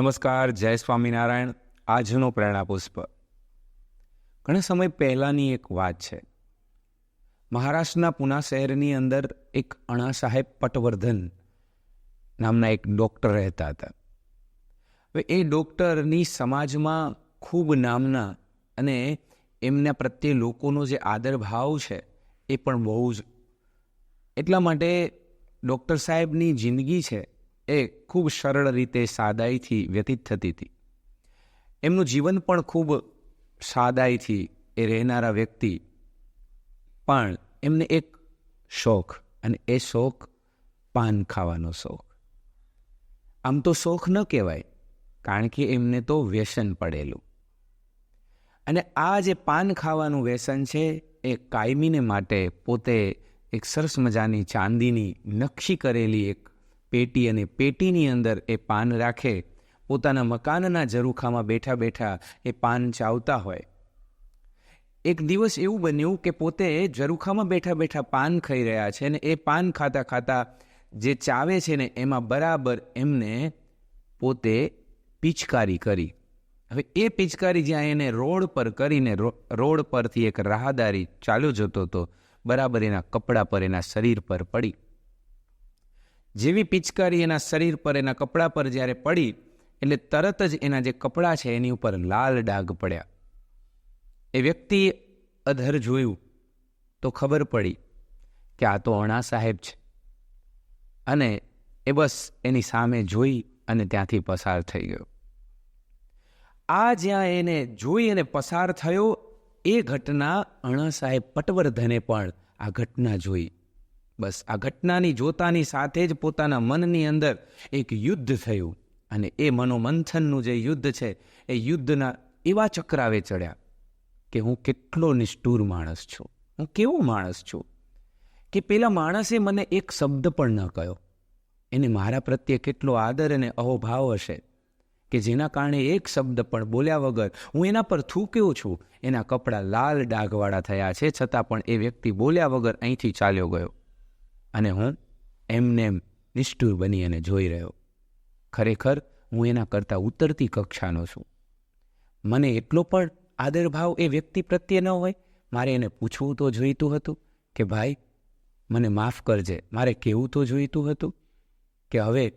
નમસ્કાર, જય સ્વામિનારાયણ. આજનો પ્રેરણા પુષ્પ ઘણા સમય પહેલાંની એક વાત છે. મહારાષ્ટ્રના પુના શહેરની અંદર એક અણા સાહેબ પટવર્ધન નામના એક ડૉક્ટર રહેતા હતા. હવે એ ડૉક્ટરની સમાજમાં ખૂબ નામના અને એમના પ્રત્યે લોકોનો જે આદર ભાવ છે, એ પણ બહુ જ. એટલા માટે ડૉક્ટર સાહેબની જિંદગી છે એ ખૂબ સરળ રીતે સાદાઈથી વ્યતીત થતી હતી. એમનું જીવન પણ ખૂબ સાદાઈથી એ રહેનારા વ્યક્તિ. પણ એમને એક શોખ અને એ શોખ પાન ખાવાનો શોખ. આમ તો શોખ ન કહેવાય, કારણ કે એમને તો વ્યસન પડેલું. અને આ જે પાન ખાવાનું વ્યસન છે, એ કાયમીને માટે પોતે એક સરસ મજાની ચાંદીની નક્ષી કરેલી એક પેટી અને પેટીની અંદર એ પાન રાખે. પોતાના મકાનના ઝરૂખામાં બેઠા બેઠા એ પાન ચાવતા હોય. એક દિવસ એવું બન્યું કે પોતે ઝરૂખામાં બેઠા બેઠા પાન ખાઈ રહ્યા છે અને એ પાન ખાતા ખાતા જે ચાવે છે ને એમાં બરાબર એમને પોતે પિચકારી કરી. હવે એ પિચકારી જ્યાં એને રોડ પર કરીને રોડ પરથી એક રાહદારી ચાલ્યો જતો હતો બરાબર એના કપડાં પર, એના શરીર પર પડી. જેવી પિચકારી એના શરીર પર, એના કપડા પર જ્યારે પડી, એટલે તરત જ એના જે કપડાં છે એની ઉપર લાલ ડાઘ પડ્યા. એ વ્યક્તિ અધર જોયું તો ખબર પડી કે આ તો અણા સાહેબ છે. અને એ બસ એની સામે જોઈ અને ત્યાંથી પસાર થઈ ગયો. આ જ્યાં એને જોઈ અને પસાર થયો, એ ઘટના અણા સાહેબ પટવર્ધને પણ આ ઘટના જોઈ. બસ આ ઘટનાની જોતાની સાથે જ પોતાના મનની અંદર એક યુદ્ધ થયું અને એ મનોમંથનનું જે યુદ્ધ છે, એ યુદ્ધના એવા ચક્રાવે ચડ્યા કે હું કેટલો નિષ્ઠુર માણસ છું. હું કેવો માણસ છું? કે પેલા માણસે મને એક શબ્દ પણ ન કહ્યો. એને મારા પ્રત્યે કેટલો આદર અને અહોભાવ હશે કે જેના કારણે એક શબ્દ પણ બોલ્યા વગર હું એના પર થૂક્યો છું. એના કપડાં લાલ ડાઘવાળા થયા છે છતાં પણ એ વ્યક્તિ બોલ્યા વગર અહીંથી ચાલ્યો ગયો. અને હું એમને એમ નિષ્ઠુર બની અને જોઈ રહ્યો. ખરેખર હું એના કરતાં ઉતરતી કક્ષાનો છું. મને એટલો પણ આદરભાવ એ વ્યક્તિ પ્રત્યે ન હોય. મારે એને પૂછવું તો જોઈતું હતું કે, ભાઈ, મને માફ કરજે. મારે કહેવું તો જોઈતું હતું કે, હવે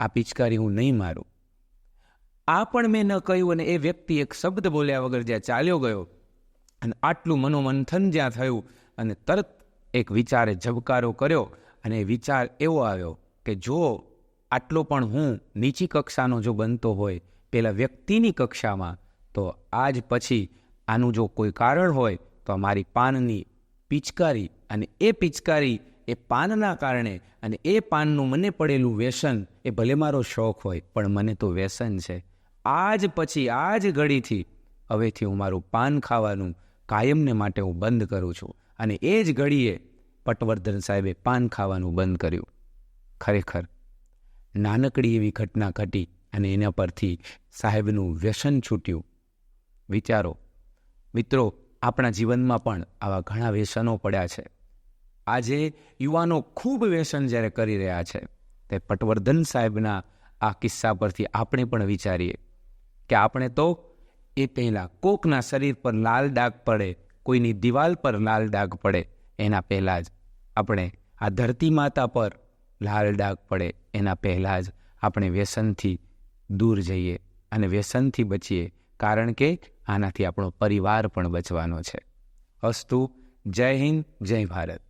આ પિચકારી હું નહીં મારું. આ પણ મેં ન કહ્યું અને એ વ્યક્તિ એક શબ્દ બોલ્યા વગર જ્યાં ચાલ્યો ગયો અને આટલું મનોમંથન જ્યાં થયું અને તરત એક વિચારે ઝબકારો કર્યો અને વિચાર એવો આવ્યો કે જો આટલો પણ હું નીચી કક્ષાનો જો બનતો હોય, પેલા વ્યક્તિની કક્ષામાં, તો આજ પછી આનું જો કોઈ કારણ હોય, તો મારી પાનની પિચકારી અને એ પિચકારી એ પાનના કારણે અને એ પાનનું મને પડેલું વ્યસન, એ ભલે મારો શોખ હોય, પણ મને તો વ્યસન છે. આજ પછી, આજ ઘડીથી હવેથી હું મારું પાન ખાવાનું કાયમને માટે હું બંધ કરું છું. અને એ જ ઘડીએ પટવર્ધન સાહેબે પાન ખાવાનું બંધ કર્યું. ખરેખર, નાનકડી એવી ઘટના ઘટી અને એના પરથી સાહેબનું વ્યસન છૂટ્યું. વિચારો, મિત્રો, આપણા જીવનમાં પણ આવા ઘણા વ્યસનો પડ્યા છે. આજે યુવાનો ખૂબ વ્યસન જ્યારે કરી રહ્યા છે, તે પટવર્ધન સાહેબના આ કિસ્સા પરથી આપણે પણ વિચારીએ. કે આપણે તો એ પહેલાં કોકના શરીર પર લાલ ડાઘ પડે, કોઈની દિવાલ પર લાલ ડાઘ પડે, એના પહેલાં જ આપણે આ ધરતી માતા પર લાલ ડાઘ પડે, એના પહેલાં જ આપણે વ્યસનથી દૂર જઈએ અને વ્યસનથી બચીએ, કારણ કે આનાથી આપણો પરિવાર પણ બચવાનો છે. અસ્તુ, જય હિન્દ, જય ભારત.